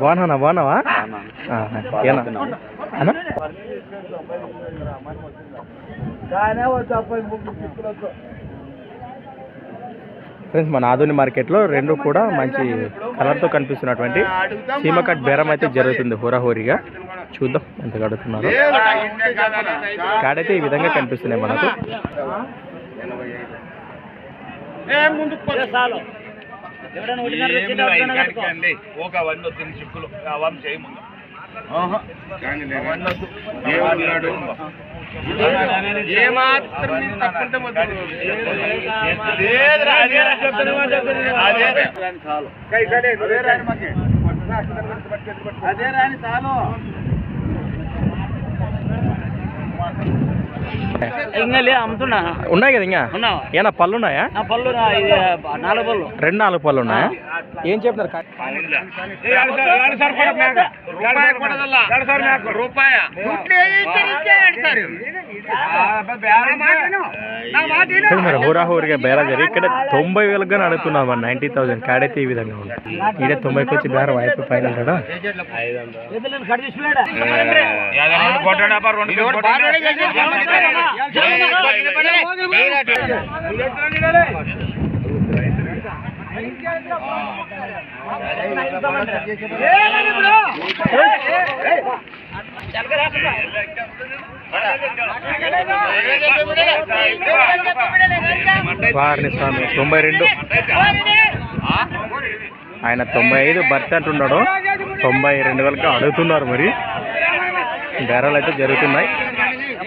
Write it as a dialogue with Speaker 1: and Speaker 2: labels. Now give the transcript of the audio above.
Speaker 1: బాగున్నా బాగున్నావా? ఏనా? అన్నా. ఫ్రెండ్స్ మన ఆధుని మార్కెట్లో రెండు కూడా మంచి కలర్తో కనిపిస్తున్నటువంటి సీమకట్ బేరం అయితే జరుగుతుంది హోరాహోరీగా చూద్దాం ఎంత కడుతున్నారు కాడైతే ఈ విధంగా కనిపిస్తున్నాయి మనకు
Speaker 2: అదే రాని చాలు
Speaker 3: ఇంకా లే అమ్ముతున్నా
Speaker 1: ఉన్నాయి కదా ఇంకా
Speaker 3: ఉన్నావా
Speaker 1: ఏనా పళ్ళు ఉన్నాయా
Speaker 3: నా పళ్ళు నా ఇది నాలుగు పళ్ళు
Speaker 1: రెండు నాలుగు పళ్ళు ఉన్నాయా ఏం చెప్తున్నారు కా-
Speaker 2: రూపాయ
Speaker 1: ఫ్రెండ్స్ మరి హోరాహోరీగా బేరం జరిగి ఇక్కడ తొంభై వేలకు కానీ అడుగుతున్నాం మన నైంటీ థౌసండ్ కాడైతే ఈ విధంగా ఉంది ఈడే తొంభైకి వచ్చి బేరం అయిపోయి పైన ఉంటాడా
Speaker 3: ఎద్దులను కట్ చేసిపోయాడా
Speaker 1: వారిని స్వామి తొంభై రెండు. ఆయన తొంభై ఐదు భర్తీ అంటున్నాడు. తొంభై రెండు వేలకు అడుగుతున్నారు మరి. ధరలు అయితే జరుగుతున్నాయి.